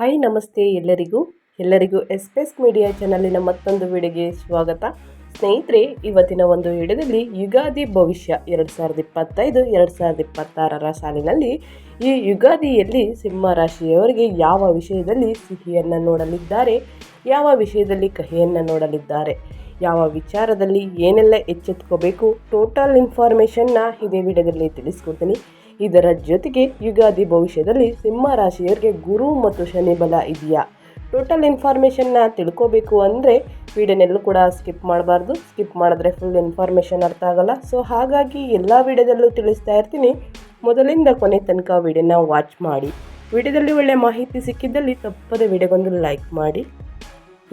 Hi, ನಮಸ್ತೆ ಎಲ್ಲರಿಗೂ. ಎಲ್ಲರಿಗೂ ಎಸ್ಪೆಸ್ ಮೀಡಿಯಾ ಚಾನಲಿನ ಮತ್ತೊಂದು ವಿಡಿಯೋಗೆ ಸ್ವಾಗತ. ಸ್ನೇಹಿತರೆ, ಇವತ್ತಿನ ಒಂದು ವಿಡಿಯೋದಲ್ಲಿ ಯುಗಾದಿ ಭವಿಷ್ಯ ಎರಡು ಸಾವಿರದ ಇಪ್ಪತ್ತೈದು, ಎರಡು ಸಾವಿರದ ಇಪ್ಪತ್ತಾರರ ಸಾಲಿನಲ್ಲಿ ಈ ಯುಗಾದಿಯಲ್ಲಿ ಸಿಂಹ ರಾಶಿಯವರಿಗೆ ಯಾವ ವಿಷಯದಲ್ಲಿ ಸಿಹಿಯನ್ನು ನೋಡಲಿದ್ದಾರೆ, ಯಾವ ವಿಷಯದಲ್ಲಿ ಕಹಿಯನ್ನು ನೋಡಲಿದ್ದಾರೆ, ಯಾವ ವಿಚಾರದಲ್ಲಿ ಏನೆಲ್ಲ ಎಚ್ಚೆತ್ಕೋಬೇಕು, ಟೋಟಲ್ ಇನ್ಫಾರ್ಮೇಷನ್ನ ಇದೇ ವಿಡಿಯೋದಲ್ಲಿ ತಿಳಿಸ್ಕೊಡ್ತೀನಿ. ಇದರ ಜೊತೆಗೆ ಯುಗಾದಿ ಭವಿಷ್ಯದಲ್ಲಿ ಸಿಂಹ ರಾಶಿಯವರಿಗೆ ಗುರು ಮತ್ತು ಶನಿ ಬಲ ಇದೆಯಾ? ಟೋಟಲ್ ಇನ್ಫಾರ್ಮೇಷನ್ನ ತಿಳ್ಕೋಬೇಕು ಅಂದರೆ ವಿಡಿಯೋನೆಲ್ಲೂ ಕೂಡ ಸ್ಕಿಪ್ ಮಾಡಬಾರ್ದು. ಸ್ಕಿಪ್ ಮಾಡಿದ್ರೆ ಫುಲ್ ಇನ್ಫಾರ್ಮೇಷನ್ ಅರ್ಥ ಆಗಲ್ಲ. ಸೊ ಹಾಗಾಗಿ ಎಲ್ಲ ವಿಡಿಯೋದಲ್ಲೂ ತಿಳಿಸ್ತಾ ಇರ್ತೀನಿ. ಮೊದಲಿಂದ ಕೊನೆ ತನಕ ವಿಡಿಯೋನ ವಾಚ್ ಮಾಡಿ. ವಿಡಿಯೋದಲ್ಲಿ ಒಳ್ಳೆ ಮಾಹಿತಿ ಸಿಕ್ಕಿದ್ದಲ್ಲಿ ತಪ್ಪದೆ ವಿಡಿಯೋಗೊಂದು ಲೈಕ್ ಮಾಡಿ.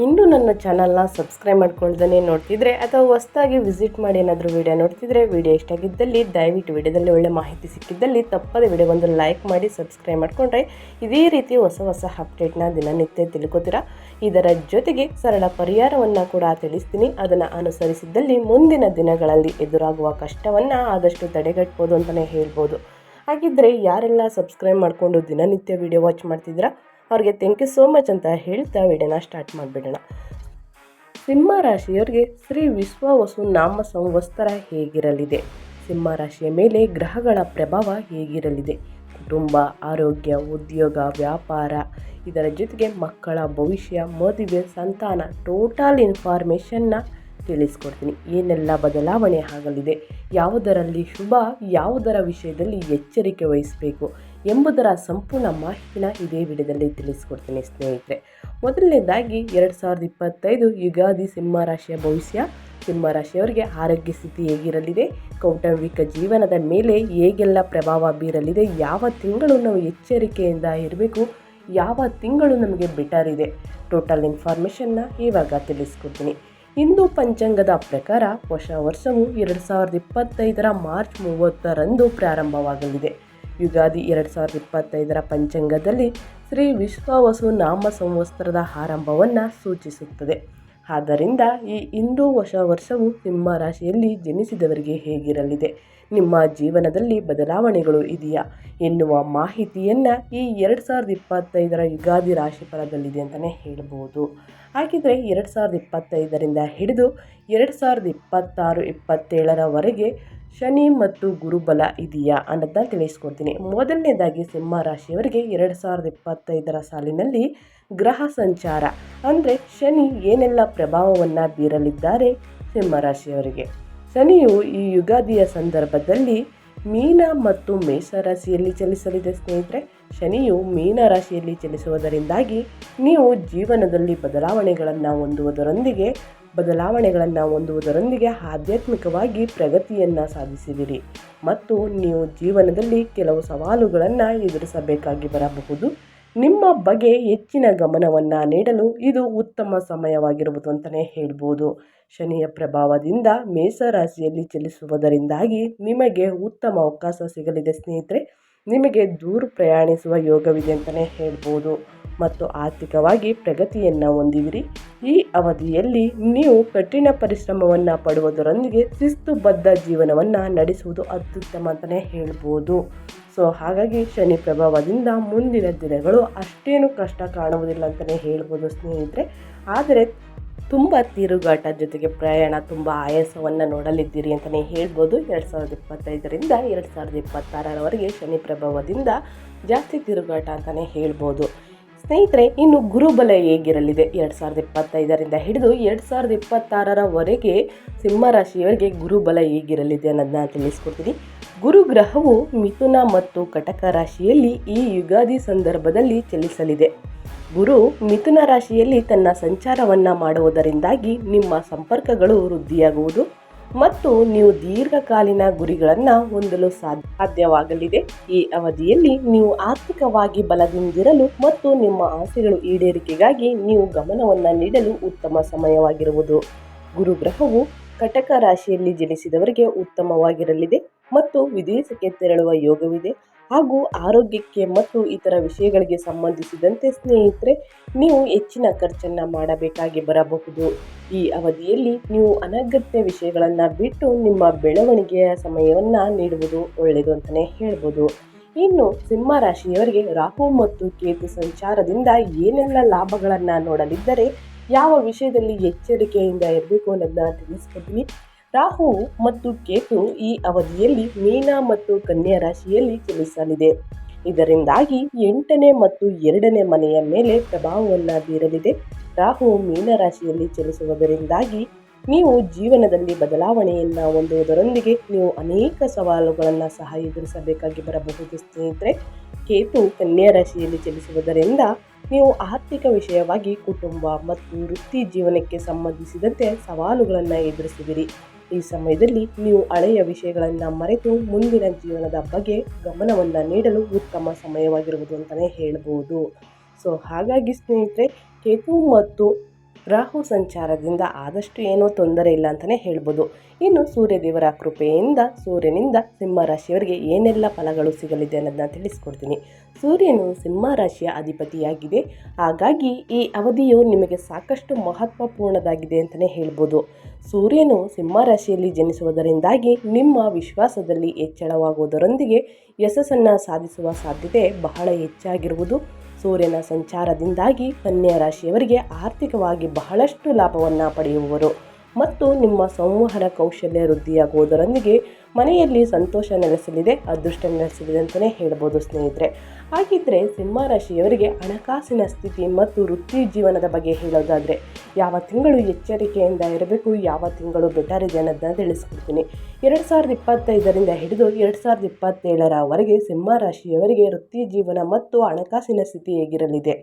ಇನ್ನೂ ನನ್ನ ಚಾನಲ್ನ ಸಬ್ಸ್ಕ್ರೈಬ್ ಮಾಡ್ಕೊಳ್ದೇ ನೋಡ್ತಿದ್ರೆ ಅಥವಾ ಹೊಸ್ದಾಗಿ ವಿಸಿಟ್ ಮಾಡಿ ಏನಾದರೂ ವಿಡಿಯೋ ನೋಡ್ತಿದ್ರೆ ವಿಡಿಯೋ ಇಷ್ಟ ಆಗಿದ್ದಲ್ಲಿ ದಯವಿಟ್ಟು ವಿಡಿಯೋದಲ್ಲಿ ಒಳ್ಳೆ ಮಾಹಿತಿ ಸಿಕ್ಕಿದ್ದಲ್ಲಿ ತಪ್ಪದೆ ವಿಡಿಯೋಗೊಂದು ಲೈಕ್ ಮಾಡಿ, ಸಬ್ಸ್ಕ್ರೈಬ್ ಮಾಡಿಕೊಂಡ್ರೆ ಇದೇ ರೀತಿ ಹೊಸ ಹೊಸ ಅಪ್ಡೇಟ್ನ ದಿನನಿತ್ಯ ತಿಳ್ಕೊತೀರಾ? ಇದರ ಜೊತೆಗೆ ಸರಳ ಪರಿಹಾರವನ್ನು ಕೂಡ ತಿಳಿಸ್ತೀನಿ. ಅದನ್ನು ಅನುಸರಿಸಿದ್ದಲ್ಲಿ ಮುಂದಿನ ದಿನಗಳಲ್ಲಿ ಎದುರಾಗುವ ಕಷ್ಟವನ್ನು ಆದಷ್ಟು ತಡೆಗಟ್ಬೋದು ಅಂತಲೇ ಹೇಳ್ಬೋದು. ಹಾಗಿದ್ದರೆ ಯಾರೆಲ್ಲ ಸಬ್ಸ್ಕ್ರೈಬ್ ಮಾಡಿಕೊಂಡು ದಿನನಿತ್ಯ ವಿಡಿಯೋ ವಾಚ್ ಮಾಡ್ತಿದ್ದೀರಾ? ಅವ್ರಿಗೆ ಥ್ಯಾಂಕ್ ಯು ಸೋ ಮಚ್ ಅಂತ ಹೇಳ್ತಾ ವಿಡಿಯೋನ ಸ್ಟಾರ್ಟ್ ಮಾಡಿಬಿಡೋಣ. ಸಿಂಹ ರಾಶಿಯವರಿಗೆ ಶ್ರೀ ವಿಶ್ವ ವಸು ನಾಮ ಸಂವತ್ಸರ ಹೇಗಿರಲಿದೆ? ಸಿಂಹ ರಾಶಿಯ ಮೇಲೆ ಗ್ರಹಗಳ ಪ್ರಭಾವ ಹೇಗಿರಲಿದೆ? ಕುಟುಂಬ, ಆರೋಗ್ಯ, ಉದ್ಯೋಗ, ವ್ಯಾಪಾರ, ಇದರ ಜೊತೆಗೆ ಮಕ್ಕಳ ಭವಿಷ್ಯ, ಮದುವೆ, ಸಂತಾನ ಟೋಟಲ್ ಇನ್ಫಾರ್ಮೇಷನ್ನ ತಿಳಿಸ್ಕೊಡ್ತೀನಿ. ಏನೆಲ್ಲ ಬದಲಾವಣೆ ಆಗಲಿದೆ? ಯಾವುದರಲ್ಲಿ ಶುಭ, ಯಾವುದರ ವಿಷಯದಲ್ಲಿ ಎಚ್ಚರಿಕೆ ವಹಿಸಬೇಕು? ಎಂಬುದರ ಸಂಪೂರ್ಣ ಮಾಹಿತಿನ ಇದೇ ವಿಡಿಯೋದಲ್ಲಿ ತಿಳಿಸ್ಕೊಡ್ತೀನಿ ಸ್ನೇಹಿತರೆ. ಮೊದಲನೇದಾಗಿ, ಎರಡು ಸಾವಿರದ ಇಪ್ಪತ್ತೈದು ಯುಗಾದಿ ಸಿಂಹ ರಾಶಿಯ ಭವಿಷ್ಯ. ಸಿಂಹ ರಾಶಿಯವರಿಗೆ ಆರೋಗ್ಯ ಸ್ಥಿತಿ ಹೇಗಿರಲಿದೆ? ಕೌಟುಂಬಿಕ ಜೀವನದ ಮೇಲೆ ಹೇಗೆಲ್ಲ ಪ್ರಭಾವ ಬೀರಲಿದೆ? ಯಾವ ತಿಂಗಳು ನಾವು ಎಚ್ಚರಿಕೆಯಿಂದ ಇರಬೇಕು? ಯಾವ ತಿಂಗಳು ನಮಗೆ ಬೆಟರ್ ಇದೆ? ಟೋಟಲ್ ಇನ್ಫಾರ್ಮೇಷನ್ನ ಇವಾಗ ತಿಳಿಸ್ಕೊಡ್ತೀನಿ. ಹಿಂದೂ ಪಂಚಾಂಗದ ಪ್ರಕಾರ ಹೊಸ ವರ್ಷವು ಎರಡು ಸಾವಿರದ ಇಪ್ಪತ್ತೈದರ ಮಾರ್ಚ್ ಮೂವತ್ತರಂದು ಪ್ರಾರಂಭವಾಗಲಿದೆ. ಯುಗಾದಿ ಎರಡು ಸಾವಿರದ ಇಪ್ಪತ್ತೈದರ ಪಂಚಾಂಗದಲ್ಲಿ ಶ್ರೀ ವಿಶ್ವವಸು ನಾಮ ಸಂವತ್ಸರದ ಆರಂಭವನ್ನು ಸೂಚಿಸುತ್ತದೆ. ಆದ್ದರಿಂದ ಈ ಇಂದೂ ಹೊಸ ವರ್ಷವು ಸಿಂಹ ರಾಶಿಯಲ್ಲಿ ಜನಿಸಿದವರಿಗೆ ಹೇಗಿರಲಿದೆ? ನಿಮ್ಮ ಜೀವನದಲ್ಲಿ ಬದಲಾವಣೆಗಳು ಇದೆಯಾ? ಎನ್ನುವ ಮಾಹಿತಿಯನ್ನು ಈ ಎರಡು ಸಾವಿರದ ಇಪ್ಪತ್ತೈದರ ಯುಗಾದಿ ರಾಶಿಫಲದಲ್ಲಿದೆ ಅಂತಲೇ ಹೇಳ್ಬೋದು. ಹಾಗಿದ್ರೆ ಎರಡು ಸಾವಿರದ ಇಪ್ಪತ್ತೈದರಿಂದ ಹಿಡಿದು ಎರಡು ಸಾವಿರದ ಇಪ್ಪತ್ತಾರು ಇಪ್ಪತ್ತೇಳರವರೆಗೆ ಶನಿ ಮತ್ತು ಗುರುಬಲ ಇದೆಯಾ ಅನ್ನೋದನ್ನ ತಿಳಿಸ್ಕೊಡ್ತೀನಿ. ಮೊದಲನೇದಾಗಿ ಸಿಂಹ ರಾಶಿಯವರಿಗೆ ಎರಡು ಸಾವಿರದ ಇಪ್ಪತ್ತೈದರ ಸಾಲಿನಲ್ಲಿ ಗ್ರಹ ಸಂಚಾರ, ಅಂದರೆ ಶನಿ ಏನೆಲ್ಲ ಪ್ರಭಾವವನ್ನು ಬೀರಲಿದ್ದಾರೆ ಸಿಂಹರಾಶಿಯವರಿಗೆ. ಶನಿಯು ಈ ಯುಗಾದಿಯ ಸಂದರ್ಭದಲ್ಲಿ ಮೀನ ಮತ್ತು ಮೇಷ ರಾಶಿಯಲ್ಲಿ ಚಲಿಸಲಿದೆ ಸ್ನೇಹಿತರೆ. ಶನಿಯು ಮೀನ ರಾಶಿಯಲ್ಲಿ ಚಲಿಸುವುದರಿಂದಾಗಿ ನೀವು ಜೀವನದಲ್ಲಿ ಬದಲಾವಣೆಗಳನ್ನು ಹೊಂದುವುದರೊಂದಿಗೆ ಬದಲಾವಣೆಗಳನ್ನು ಹೊಂದುವುದರೊಂದಿಗೆ ಆಧ್ಯಾತ್ಮಿಕವಾಗಿ ಪ್ರಗತಿಯನ್ನು ಸಾಧಿಸುವಿರಿ ಮತ್ತು ನೀವು ಜೀವನದಲ್ಲಿ ಕೆಲವು ಸವಾಲುಗಳನ್ನು ಎದುರಿಸಬೇಕಾಗಿ ಬರಬಹುದು. ನಿಮ್ಮ ಬಗ್ಗೆ ಹೆಚ್ಚಿನ ಗಮನವನ್ನು ನೀಡಲು ಇದು ಉತ್ತಮ ಸಮಯವಾಗಿರುವುದು ಅಂತಲೇ ಹೇಳ್ಬೋದು. ಶನಿಯ ಪ್ರಭಾವದಿಂದ ಮೇಷರಾಶಿಯಲ್ಲಿ ಚಲಿಸುವುದರಿಂದಾಗಿ ನಿಮಗೆ ಉತ್ತಮ ಅವಕಾಶ ಸಿಗಲಿದೆ ಸ್ನೇಹಿತರೆ. ನಿಮಗೆ ದೂರ ಪ್ರಯಾಣಿಸುವ ಯೋಗವಿದೆ ಅಂತಲೇ ಹೇಳ್ಬೋದು. ಮತ್ತು ಆರ್ಥಿಕವಾಗಿ ಪ್ರಗತಿಯನ್ನು ಹೊಂದಿದಿರಿ. ಈ ಅವಧಿಯಲ್ಲಿ ನೀವು ಕಠಿಣ ಪರಿಶ್ರಮವನ್ನು ಪಡುವುದರೊಂದಿಗೆ ಶಿಸ್ತುಬದ್ಧ ಜೀವನವನ್ನು ನಡೆಸುವುದು ಅತ್ಯುತ್ತಮ ಅಂತಲೇ ಹೇಳ್ಬೋದು. ಸೊ ಹಾಗಾಗಿ ಶನಿ ಪ್ರಭಾವದಿಂದ ಮುಂದಿನ ದಿನಗಳು ಅಷ್ಟೇನು ಕಷ್ಟ ಕಾಣುವುದಿಲ್ಲ ಅಂತಲೇ ಹೇಳ್ಬೋದು ಸ್ನೇಹಿತರೆ. ಆದರೆ ತುಂಬ ತಿರುಗಾಟ ಜೊತೆಗೆ ಪ್ರಯಾಣ, ತುಂಬ ಆಯಾಸವನ್ನು ನೋಡಲಿದ್ದೀರಿ ಅಂತಲೇ ಹೇಳ್ಬೋದು. ಎರಡು ಸಾವಿರದ ಇಪ್ಪತ್ತೈದರಿಂದ ಎರಡು ಸಾವಿರದ ಇಪ್ಪತ್ತಾರರವರೆಗೆ ಶನಿ ಪ್ರಭಾವದಿಂದ ಜಾಸ್ತಿ ತಿರುಗಾಟ ಅಂತಲೇ ಹೇಳ್ಬೋದು. ಸ್ನೇಹಿತರೆ, ಇನ್ನು ಗುರುಬಲ ಹೇಗಿರಲಿದೆ? ಎರಡು ಸಾವಿರದ ಇಪ್ಪತ್ತೈದರಿಂದ ಹಿಡಿದು ಎರಡು ಸಾವಿರದ ಇಪ್ಪತ್ತಾರರವರೆಗೆ ಸಿಂಹರಾಶಿಯವರಿಗೆ ಗುರುಬಲ ಹೇಗಿರಲಿದೆ ಅನ್ನೋದನ್ನ ತಿಳಿಸ್ಕೊಡ್ತೀನಿ. ಗುರು ಗ್ರಹವು ಮಿಥುನ ಮತ್ತು ಕಟಕ ರಾಶಿಯಲ್ಲಿ ಈ ಯುಗಾದಿ ಸಂದರ್ಭದಲ್ಲಿ ಚಲಿಸಲಿದೆ. ಗುರು ಮಿಥುನ ರಾಶಿಯಲ್ಲಿ ತನ್ನ ಸಂಚಾರವನ್ನು ಮಾಡುವುದರಿಂದಾಗಿ ನಿಮ್ಮ ಸಂಪರ್ಕಗಳು ವೃದ್ಧಿಯಾಗುವುದು ಮತ್ತು ನೀವು ದೀರ್ಘಕಾಲೀನ ಗುರಿಗಳನ್ನು ಹೊಂದಲು ಸಾಧ್ಯವಾಗಲಿದೆ. ಈ ಅವಧಿಯಲ್ಲಿ ನೀವು ಆರ್ಥಿಕವಾಗಿ ಬಲದಿಂದಿರಲು ಮತ್ತು ನಿಮ್ಮ ಆಸೆಗಳು ಈಡೇರಿಕೆಗಾಗಿ ನೀವು ಗಮನವನ್ನು ನೀಡಲು ಉತ್ತಮ ಸಮಯವಾಗಿರುವುದು. ಗುರುಗ್ರಹವು ಕಟಕ ರಾಶಿಯಲ್ಲಿ ಜನಿಸಿದವರಿಗೆ ಉತ್ತಮವಾಗಿರಲಿದೆ. ಮತ್ತು ವಿದೇಶಕ್ಕೆ ತೆರಳುವ ಯೋಗವಿದೆ ಹಾಗೂ ಆರೋಗ್ಯಕ್ಕೆ ಮತ್ತು ಇತರ ವಿಷಯಗಳಿಗೆ ಸಂಬಂಧಿಸಿದಂತೆ ಸ್ನೇಹಿತರೆ, ನೀವು ಹೆಚ್ಚಿನ ಖರ್ಚನ್ನು ಮಾಡಬೇಕಾಗಿ ಬರಬಹುದು. ಈ ಅವಧಿಯಲ್ಲಿ ನೀವು ಅನಗತ್ಯ ವಿಷಯಗಳನ್ನು ಬಿಟ್ಟು ನಿಮ್ಮ ಬೆಳವಣಿಗೆಯ ಸಮಯವನ್ನು ನೀಡುವುದು ಒಳ್ಳೆಯದು ಅಂತಲೇ ಹೇಳ್ಬೋದು. ಇನ್ನು ಸಿಂಹ ರಾಶಿಯವರಿಗೆ ರಾಹು ಮತ್ತು ಕೇತು ಸಂಚಾರದಿಂದ ಏನೆಲ್ಲ ಲಾಭಗಳನ್ನು ನೋಡಲಿದ್ದರೆ, ಯಾವ ವಿಷಯದಲ್ಲಿ ಎಚ್ಚರಿಕೆಯಿಂದ ಇರಬೇಕು ಅನ್ನೋದನ್ನ ತಿಳಿಸ್ಕೊಡ್ತೀನಿ. ರಾಹು ಮತ್ತು ಕೇತು ಈ ಅವಧಿಯಲ್ಲಿ ಮೀನ ಮತ್ತು ಕನ್ಯಾ ರಾಶಿಯಲ್ಲಿ ಚಲಿಸಲಿದೆ ಇದರಿಂದಾಗಿ ಎಂಟನೇ ಮತ್ತು ಎರಡನೇ ಮನೆಯ ಮೇಲೆ ಪ್ರಭಾವವನ್ನು ಬೀರಲಿದೆ. ರಾಹು ಮೀನ ರಾಶಿಯಲ್ಲಿ ಚಲಿಸುವುದರಿಂದಾಗಿ ನೀವು ಜೀವನದಲ್ಲಿ ಬದಲಾವಣೆಯನ್ನು ಹೊಂದುವುದರೊಂದಿಗೆ ನೀವು ಅನೇಕ ಸವಾಲುಗಳನ್ನು ಸಹ ಎದುರಿಸಬೇಕಾಗಿ ಬರಬಹುದು. ಸ್ನೇಹಿತರೆ, ಕೇತು ಕನ್ಯಾ ರಾಶಿಯಲ್ಲಿ ಚಲಿಸುವುದರಿಂದ ನೀವು ಆರ್ಥಿಕ ವಿಷಯವಾಗಿ ಕುಟುಂಬ ಮತ್ತು ವೃತ್ತಿ ಜೀವನಕ್ಕೆ ಸಂಬಂಧಿಸಿದಂತೆ ಸವಾಲುಗಳನ್ನು ಎದುರಿಸುವಿರಿ ಈ ಸಮಯದಲ್ಲಿ ನೀವು ಹಳೆಯ ವಿಷಯಗಳನ್ನು ಮರೆತು ಮುಂದಿನ ಜೀವನದ ಬಗ್ಗೆ ಗಮನವನ್ನು ನೀಡಲು ಉತ್ತಮ ಸಮಯವಾಗಿರುವುದು ಅಂತಲೇ ಹೇಳ್ಬೋದು. ಸೊ ಹಾಗಾಗಿ ಸ್ನೇಹಿತರೆ, ಕೇತು ಮತ್ತು ರಾಹು ಸಂಚಾರದಿಂದ ಆದಷ್ಟು ಏನೋ ತೊಂದರೆ ಇಲ್ಲ ಅಂತಲೇ ಹೇಳ್ಬೋದು. ಇನ್ನು ಸೂರ್ಯದೇವರ ಕೃಪೆಯಿಂದ ಸೂರ್ಯನಿಂದ ಸಿಂಹ ರಾಶಿಯವರಿಗೆ ಏನೆಲ್ಲ ಫಲಗಳು ಸಿಗಲಿದೆ ಅನ್ನೋದನ್ನ ತಿಳಿಸ್ಕೊಡ್ತೀನಿ. ಸೂರ್ಯನು ಸಿಂಹ ರಾಶಿಯ ಅಧಿಪತಿಯಾಗಿದೆ. ಹಾಗಾಗಿ ಈ ಅವಧಿಯು ನಿಮಗೆ ಸಾಕಷ್ಟು ಮಹತ್ವಪೂರ್ಣದಾಗಿದೆ ಅಂತಲೇ ಹೇಳ್ಬೋದು. ಸೂರ್ಯನು ಸಿಂಹ ರಾಶಿಯಲ್ಲಿ ಜನಿಸುವುದರಿಂದಾಗಿ ನಿಮ್ಮ ವಿಶ್ವಾಸದಲ್ಲಿ ಹೆಚ್ಚಳವಾಗುವುದರೊಂದಿಗೆ ಯಶಸ್ಸನ್ನು ಸಾಧಿಸುವ ಸಾಧ್ಯತೆ ಬಹಳ ಹೆಚ್ಚಾಗಿರುವುದು. ಸೂರ್ಯನ ಸಂಚಾರದಿಂದಾಗಿ ಕನ್ಯಾ ರಾಶಿಯವರಿಗೆ ಆರ್ಥಿಕವಾಗಿ ಬಹಳಷ್ಟು ಲಾಭವನ್ನು ಪಡೆಯುವವರು ಮತ್ತು ನಿಮ್ಮ ಸಂವಹನ ಕೌಶಲ್ಯ ವೃದ್ಧಿಯಾಗುವುದರೊಂದಿಗೆ ಮನೆಯಲ್ಲಿ ಸಂತೋಷ ನೆಲೆಸಲಿದೆ, ಅದೃಷ್ಟ ನೆಲೆಸಲಿದೆ ಅಂತಲೇ ಹೇಳ್ಬೋದು ಸ್ನೇಹಿತರೆ. ಹಾಗಿದ್ದರೆ ಸಿಂಹ ರಾಶಿಯವರಿಗೆ ಹಣಕಾಸಿನ ಸ್ಥಿತಿ ಮತ್ತು ವೃತ್ತಿ ಜೀವನದ ಬಗ್ಗೆ ಹೇಳೋದಾದರೆ, ಯಾವ ತಿಂಗಳು ಎಚ್ಚರಿಕೆಯಿಂದ ಇರಬೇಕು, ಯಾವ ತಿಂಗಳು ಬೆಟರ್ ಇದೆ ಅನ್ನೋದನ್ನ ತಿಳಿಸ್ಕೊಡ್ತೀನಿ. ಎರಡು ಸಾವಿರದ ಇಪ್ಪತ್ತೈದರಿಂದ ಹಿಡಿದು ಎರಡು ಸಾವಿರದ ಇಪ್ಪತ್ತೇಳರವರೆಗೆ ಸಿಂಹ ರಾಶಿಯವರಿಗೆ ವೃತ್ತಿ ಜೀವನ ಮತ್ತು ಹಣಕಾಸಿನ ಸ್ಥಿತಿ ಹೇಗಿರಲಿದೆ?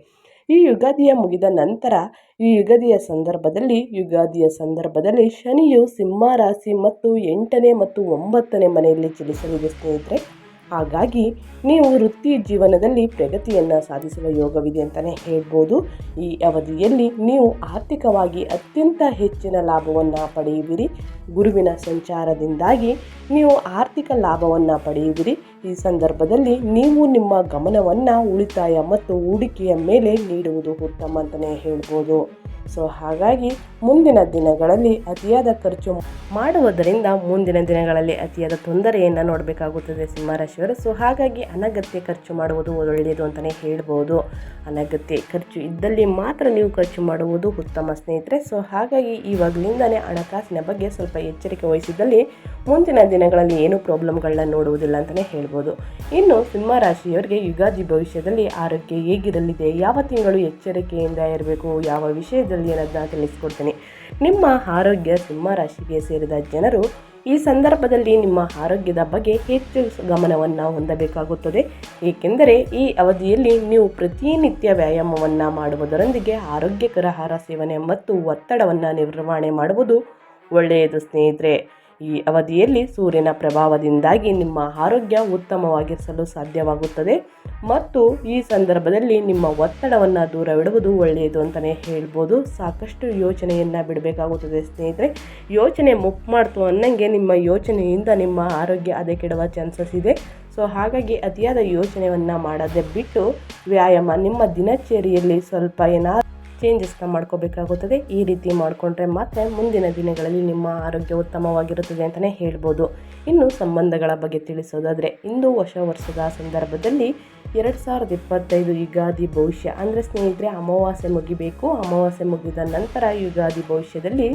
ಈ ಯುಗಾದಿಯ ಮುಗಿದ ನಂತರ, ಈ ಯುಗಾದಿಯ ಸಂದರ್ಭದಲ್ಲಿ ಯುಗಾದಿಯ ಸಂದರ್ಭದಲ್ಲಿ ಶನಿಯು ಸಿಂಹ ರಾಶಿ ಮತ್ತು ಎಂಟನೇ ಮತ್ತು ಒಂಬತ್ತನೇ ಮನೆಯಲ್ಲಿ ಚಲಿಸಲಿದೆ ಸ್ನೇಹಿತರೆ. ಹಾಗಾಗಿ ನೀವು ವೃತ್ತಿ ಜೀವನದಲ್ಲಿ ಪ್ರಗತಿಯನ್ನು ಸಾಧಿಸುವ ಯೋಗವಿದೆ ಅಂತಲೇ ಹೇಳ್ಬೋದು. ಈ ಅವಧಿಯಲ್ಲಿ ನೀವು ಆರ್ಥಿಕವಾಗಿ ಅತ್ಯಂತ ಹೆಚ್ಚಿನ ಲಾಭವನ್ನು ಪಡೆಯುವಿರಿ. ಗುರುವಿನ ಸಂಚಾರದಿಂದಾಗಿ ನೀವು ಆರ್ಥಿಕ ಲಾಭವನ್ನು ಪಡೆಯುವಿರಿ. ಈ ಸಂದರ್ಭದಲ್ಲಿ ನೀವು ನಿಮ್ಮ ಗಮನವನ್ನು ಉಳಿತಾಯ ಮತ್ತು ಹೂಡಿಕೆಯ ಮೇಲೆ ನೀಡುವುದು ಉತ್ತಮ ಅಂತಲೇ ಹೇಳ್ಬೋದು. ಸೊ ಹಾಗಾಗಿ ಮುಂದಿನ ದಿನಗಳಲ್ಲಿ ಅತಿಯಾದ ಖರ್ಚು ಮಾಡುವುದರಿಂದ ಮುಂದಿನ ದಿನಗಳಲ್ಲಿ ಅತಿಯಾದ ತೊಂದರೆಯನ್ನು ನೋಡಬೇಕಾಗುತ್ತದೆ ಸಿಂಹರಾಶಿಯವರು. ಸೊ ಹಾಗಾಗಿ ಅನಗತ್ಯ ಖರ್ಚು ಮಾಡುವುದು ಒಳ್ಳೆಯದು ಅಂತಲೇ ಹೇಳ್ಬೋದು. ಅನಗತ್ಯ ಖರ್ಚು ಇದ್ದಲ್ಲಿ ಮಾತ್ರ ನೀವು ಖರ್ಚು ಮಾಡುವುದು ಉತ್ತಮ ಸ್ನೇಹಿತರೆ. ಸೊ ಹಾಗಾಗಿ ಇವಾಗಲಿಂದನೇ ಹಣಕಾಸಿನ ಬಗ್ಗೆ ಸ್ವಲ್ಪ ಎಚ್ಚರಿಕೆ ವಹಿಸಿದಲ್ಲಿ ಮುಂದಿನ ದಿನಗಳಲ್ಲಿ ಏನು ಪ್ರಾಬ್ಲಮ್ಗಳನ್ನ ನೋಡುವುದಿಲ್ಲ ಅಂತಲೇ ಹೇಳ್ಬೋದು. ಇನ್ನು ಸಿಂಹ ರಾಶಿಯವರಿಗೆ ಯುಗಾದಿ ಭವಿಷ್ಯದಲ್ಲಿ ಆರೋಗ್ಯ ಹೇಗಿರಲಿದೆ, ಯಾವ ತಿಂಗಳು ಎಚ್ಚರಿಕೆಯಿಂದ ಇರಬೇಕು, ಯಾವ ವಿಷಯದಲ್ಲಿ ಅನ್ನೋದನ್ನ ತಿಳಿಸ್ಕೊಡ್ತೀನಿ. ನಿಮ್ಮ ಆರೋಗ್ಯ ಸಿಂಹ ರಾಶಿಗೆ ಸೇರಿದ ಜನರು ಈ ಸಂದರ್ಭದಲ್ಲಿ ನಿಮ್ಮ ಆರೋಗ್ಯದ ಬಗ್ಗೆ ಹೆಚ್ಚು ಗಮನವನ್ನು ಹೊಂದಬೇಕಾಗುತ್ತದೆ. ಏಕೆಂದರೆ ಈ ಅವಧಿಯಲ್ಲಿ ನೀವು ಪ್ರತಿನಿತ್ಯ ವ್ಯಾಯಾಮವನ್ನು ಮಾಡುವುದರೊಂದಿಗೆ ಆರೋಗ್ಯಕರ ಆಹಾರ ಸೇವನೆ ಮತ್ತು ಒತ್ತಡವನ್ನು ನಿರ್ವಹಣೆ ಮಾಡುವುದು ಒಳ್ಳೆಯದು ಸ್ನೇಹಿತರೆ. ಈ ಅವಧಿಯಲ್ಲಿ ಸೂರ್ಯನ ಪ್ರಭಾವದಿಂದಾಗಿ ನಿಮ್ಮ ಆರೋಗ್ಯ ಉತ್ತಮವಾಗಿರಿಸಲು ಸಾಧ್ಯವಾಗುತ್ತದೆ ಮತ್ತು ಈ ಸಂದರ್ಭದಲ್ಲಿ ನಿಮ್ಮ ಒತ್ತಡವನ್ನು ದೂರವಿಡುವುದು ಒಳ್ಳೆಯದು ಅಂತಲೇ ಹೇಳ್ಬೋದು. ಸಾಕಷ್ಟು ಯೋಚನೆಯನ್ನು ಬಿಡಬೇಕಾಗುತ್ತದೆ ಸ್ನೇಹಿತರೆ. ಯೋಚನೆ ಮುಕ್ ಮಾಡ್ತು ಅನ್ನಂಗೆ ನಿಮ್ಮ ಯೋಚನೆಯಿಂದ ನಿಮ್ಮ ಆರೋಗ್ಯ ಅದೇ ಕೆಡುವ ಚಾನ್ಸಸ್ ಇದೆ. ಸೊ ಹಾಗಾಗಿ ಅತಿಯಾದ ಯೋಚನೆಯನ್ನು ಮಾಡದೆ ಬಿಟ್ಟು ವ್ಯಾಯಾಮ ನಿಮ್ಮ ದಿನಚರಿಯಲ್ಲಿ ಸ್ವಲ್ಪ ಏನಾದರೂ ಚೇಂಜಸ್ನ ಮಾಡ್ಕೋಬೇಕಾಗುತ್ತದೆ. ಈ ರೀತಿ ಮಾಡಿಕೊಂಡ್ರೆ ಮಾತ್ರ ಮುಂದಿನ ದಿನಗಳಲ್ಲಿ ನಿಮ್ಮ ಆರೋಗ್ಯ ಉತ್ತಮವಾಗಿರುತ್ತದೆ ಅಂತಲೇ ಹೇಳ್ಬೋದು. ಇನ್ನು ಸಂಬಂಧಗಳ ಬಗ್ಗೆ ತಿಳಿಸೋದಾದರೆ, ಇಂದು ಹೊಸ ವರ್ಷದ ಸಂದರ್ಭದಲ್ಲಿ ಎರಡು ಸಾವಿರದ ಇಪ್ಪತ್ತೈದು ಯುಗಾದಿ ಭವಿಷ್ಯ. ಅಂದರೆ ಸ್ನೇಹಿತರೆ, ಅಮಾವಾಸ್ಯೆ ಮುಗಿಬೇಕು. ಅಮಾವಾಸ್ಯೆ ಮುಗಿದ ನಂತರ ಯುಗಾದಿ ಭವಿಷ್ಯದಲ್ಲಿ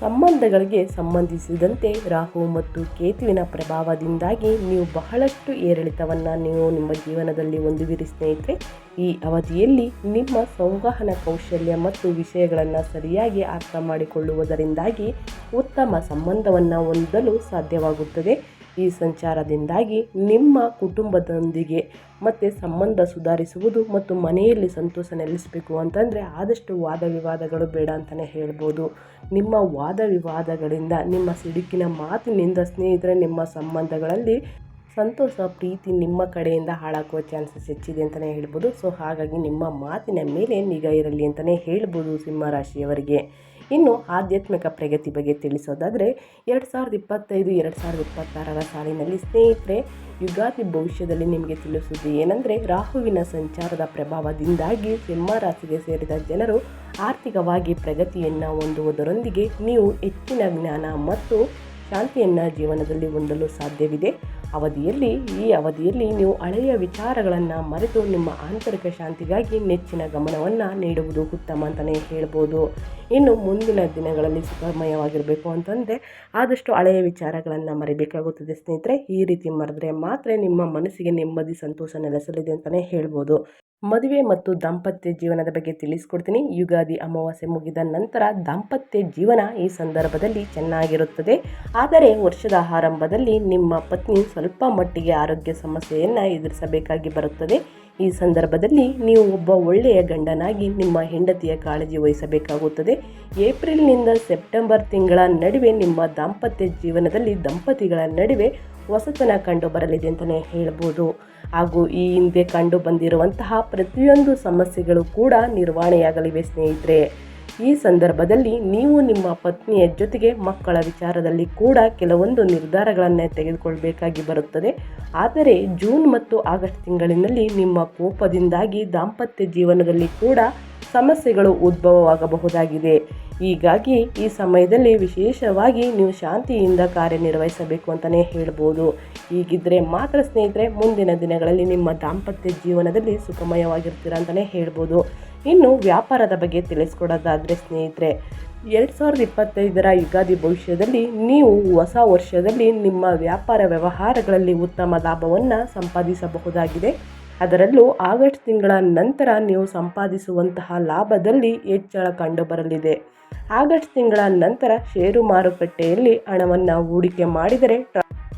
ಸಂಬಂಧಗಳಿಗೆ ಸಂಬಂಧಿಸಿದಂತೆ ರಾಹು ಮತ್ತು ಕೇತುವಿನ ಪ್ರಭಾವದಿಂದಾಗಿ ನೀವು ಬಹಳಷ್ಟು ಏರಿಳಿತವನ್ನು ನೀವು ನಿಮ್ಮ ಜೀವನದಲ್ಲಿ ಹೊಂದುವಿರಿ ಸ್ನೇಹಿತರೆ. ಈ ಅವಧಿಯಲ್ಲಿ ನಿಮ್ಮ ಸಂವಹನ ಕೌಶಲ್ಯ ಮತ್ತು ವಿಷಯಗಳನ್ನು ಸರಿಯಾಗಿ ಅರ್ಥ ಮಾಡಿಕೊಳ್ಳುವುದರಿಂದಾಗಿ ಉತ್ತಮ ಸಂಬಂಧವನ್ನು ಹೊಂದಲು ಸಾಧ್ಯವಾಗುತ್ತದೆ. ಈ ಸಂಚಾರದಿಂದಾಗಿ ನಿಮ್ಮ ಕುಟುಂಬದೊಂದಿಗೆ ಮತ್ತು ಸಂಬಂಧ ಸುಧಾರಿಸುವುದು ಮತ್ತು ಮನೆಯಲ್ಲಿ ಸಂತೋಷ ನೆಲೆಸಬೇಕು ಅಂತಂದರೆ ಆದಷ್ಟು ವಾದ ವಿವಾದಗಳು ಬೇಡ ಅಂತಲೇ ಹೇಳ್ಬೋದು. ನಿಮ್ಮ ವಾದ ವಿವಾದಗಳಿಂದ, ನಿಮ್ಮ ಸಿಡುಕಿನ ಮಾತಿನಿಂದ ಸ್ನೇಹಿತರೆ, ನಿಮ್ಮ ಸಂಬಂಧಗಳಲ್ಲಿ ಸಂತೋಷ, ಪ್ರೀತಿ ನಿಮ್ಮ ಕಡೆಯಿಂದ ಹಾಳಾಗುವ ಚಾನ್ಸಸ್ ಹೆಚ್ಚಿದೆ ಅಂತಲೇ ಹೇಳ್ಬೋದು. ಸೊ, ಹಾಗಾಗಿ ನಿಮ್ಮ ಮಾತಿನ ಮೇಲೆ ನಿಗಾ ಇರಲಿ ಅಂತಲೇ ಹೇಳ್ಬೋದು ಸಿಂಹರಾಶಿಯವರಿಗೆ ಇನ್ನು ಆಧ್ಯಾತ್ಮಿಕ ಪ್ರಗತಿ ಬಗ್ಗೆ ತಿಳಿಸೋದಾದರೆ, ಎರಡು ಸಾವಿರದ ಇಪ್ಪತ್ತೈದು, ಎರಡು ಸಾವಿರದ ಇಪ್ಪತ್ತಾರರ ಸಾಲಿನಲ್ಲಿ ಸ್ನೇಹಿತರೆ, ಯುಗಾದಿ ಭವಿಷ್ಯದಲ್ಲಿ ನಿಮಗೆ ತಿಳಿಸುವುದು ಏನಂದರೆ, ರಾಹುವಿನ ಸಂಚಾರದ ಪ್ರಭಾವದಿಂದಾಗಿ ಸಿಂಹ ರಾಶಿಗೆ ಸೇರಿದ ಜನರು ಆರ್ಥಿಕವಾಗಿ ಪ್ರಗತಿಯನ್ನು ಹೊಂದುವುದರೊಂದಿಗೆ ನೀವು ಹೆಚ್ಚಿನ ಜ್ಞಾನ ಮತ್ತು ಶಾಂತಿಯನ್ನು ಜೀವನದಲ್ಲಿ ಹೊಂದಲು ಸಾಧ್ಯವಿದೆ. ಅವಧಿಯಲ್ಲಿ, ಈ ಅವಧಿಯಲ್ಲಿ ನೀವು ಹಳೆಯ ವಿಚಾರಗಳನ್ನು ಮರೆತು ನಿಮ್ಮ ಆಂತರಿಕ ಶಾಂತಿಗಾಗಿ ನೆಚ್ಚಿನ ಗಮನವನ್ನು ನೀಡುವುದು ಉತ್ತಮ ಅಂತಲೇ ಹೇಳ್ಬೋದು. ಇನ್ನು ಮುಂದಿನ ದಿನಗಳಲ್ಲಿ ಸುಖಮಯವಾಗಿರಬೇಕು ಅಂತಂದರೆ ಆದಷ್ಟು ಹಳೆಯ ವಿಚಾರಗಳನ್ನು ಮರಿಬೇಕಾಗುತ್ತದೆ ಸ್ನೇಹಿತರೆ. ಈ ರೀತಿ ಮರೆದ್ರೆ ಮಾತ್ರ ನಿಮ್ಮ ಮನಸ್ಸಿಗೆ ನೆಮ್ಮದಿ, ಸಂತೋಷ ನೆಲೆಸಲಿದೆ ಅಂತಲೇ ಹೇಳ್ಬೋದು. ಮದುವೆ ಮತ್ತು ದಾಂಪತ್ಯ ಜೀವನದ ಬಗ್ಗೆ ತಿಳಿಸ್ಕೊಡ್ತೀನಿ. ಯುಗಾದಿ ಅಮಾವಾಸ್ಯೆ ಮುಗಿದ ನಂತರ ದಾಂಪತ್ಯ ಜೀವನ ಈ ಸಂದರ್ಭದಲ್ಲಿ ಚೆನ್ನಾಗಿರುತ್ತದೆ. ಆದರೆ ವರ್ಷದ ಆರಂಭದಲ್ಲಿ ನಿಮ್ಮ ಪತ್ನಿ ಸ್ವಲ್ಪ ಮಟ್ಟಿಗೆ ಆರೋಗ್ಯ ಸಮಸ್ಯೆಯನ್ನು ಎದುರಿಸಬೇಕಾಗಿ ಬರುತ್ತದೆ. ಈ ಸಂದರ್ಭದಲ್ಲಿ ನೀವು ಒಬ್ಬ ಒಳ್ಳೆಯ ಗಂಡನಾಗಿ ನಿಮ್ಮ ಹೆಂಡತಿಯ ಕಾಳಜಿ ವಹಿಸಬೇಕಾಗುತ್ತದೆ. ಏಪ್ರಿಲ್ನಿಂದ ಸೆಪ್ಟೆಂಬರ್ ತಿಂಗಳ ನಡುವೆ ನಿಮ್ಮ ದಾಂಪತ್ಯ ಜೀವನದಲ್ಲಿ ದಂಪತಿಗಳ ನಡುವೆ ಹೊಸತನ ಕಂಡು ಬರಲಿದೆ ಅಂತಲೇ ಹೇಳ್ಬೋದು. ಹಾಗೂ ಈ ಹಿಂದೆ ಕಂಡು ಬಂದಿರುವಂತಹ ಪ್ರತಿಯೊಂದು ಸಮಸ್ಯೆಗಳು ಕೂಡ ನಿರ್ವಹಣೆಯಾಗಲಿವೆ ಸ್ನೇಹಿತರೆ. ಈ ಸಂದರ್ಭದಲ್ಲಿ ನೀವು ನಿಮ್ಮ ಪತ್ನಿಯ ಜೊತೆಗೆ ಮಕ್ಕಳ ವಿಚಾರದಲ್ಲಿ ಕೂಡ ಕೆಲವೊಂದು ನಿರ್ಧಾರಗಳನ್ನು ತೆಗೆದುಕೊಳ್ಬೇಕಾಗಿ ಬರುತ್ತದೆ. ಆದರೆ ಜೂನ್ ಮತ್ತು ಆಗಸ್ಟ್ ತಿಂಗಳಿನಲ್ಲಿ ನಿಮ್ಮ ಕೋಪದಿಂದಾಗಿ ದಾಂಪತ್ಯ ಜೀವನದಲ್ಲಿ ಕೂಡ ಸಮಸ್ಯೆಗಳು ಉದ್ಭವವಾಗಬಹುದಾಗಿದೆ. ಹೀಗಾಗಿ ಈ ಸಮಯದಲ್ಲಿ ವಿಶೇಷವಾಗಿ ನೀವು ಶಾಂತಿಯಿಂದ ಕಾರ್ಯನಿರ್ವಹಿಸಬೇಕು ಅಂತಲೇ ಹೇಳ್ಬೋದು. ಹೀಗಿದ್ದರೆ ಮಾತ್ರ ಸ್ನೇಹಿತರೆ, ಮುಂದಿನ ದಿನಗಳಲ್ಲಿ ನಿಮ್ಮ ದಾಂಪತ್ಯ ಜೀವನದಲ್ಲಿ ಸುಖಮಯವಾಗಿರ್ತೀರ ಅಂತಲೇ ಹೇಳ್ಬೋದು. ಇನ್ನು ವ್ಯಾಪಾರದ ಬಗ್ಗೆ ತಿಳಿಸ್ಕೊಡೋದಾದರೆ ಸ್ನೇಹಿತರೆ, ಎರಡು ಸಾವಿರದ ಇಪ್ಪತ್ತೈದರ ಯುಗಾದಿ ಭವಿಷ್ಯದಲ್ಲಿ ನೀವು ಹೊಸ ವರ್ಷದಲ್ಲಿ ನಿಮ್ಮ ವ್ಯಾಪಾರ ವ್ಯವಹಾರಗಳಲ್ಲಿ ಉತ್ತಮ ಲಾಭವನ್ನು ಸಂಪಾದಿಸಬಹುದಾಗಿದೆ. ಅದರಲ್ಲೂ ಆಗಸ್ಟ್ ತಿಂಗಳ ನಂತರ ನೀವು ಸಂಪಾದಿಸುವಂತಹ ಲಾಭದಲ್ಲಿ ಹೆಚ್ಚಳ ಕಂಡುಬರಲಿದೆ. ಆಗಸ್ಟ್ ತಿಂಗಳ ನಂತರ ಷೇರು ಮಾರುಕಟ್ಟೆಯಲ್ಲಿ ಹಣವನ್ನು ಹೂಡಿಕೆ ಮಾಡಿದರೆ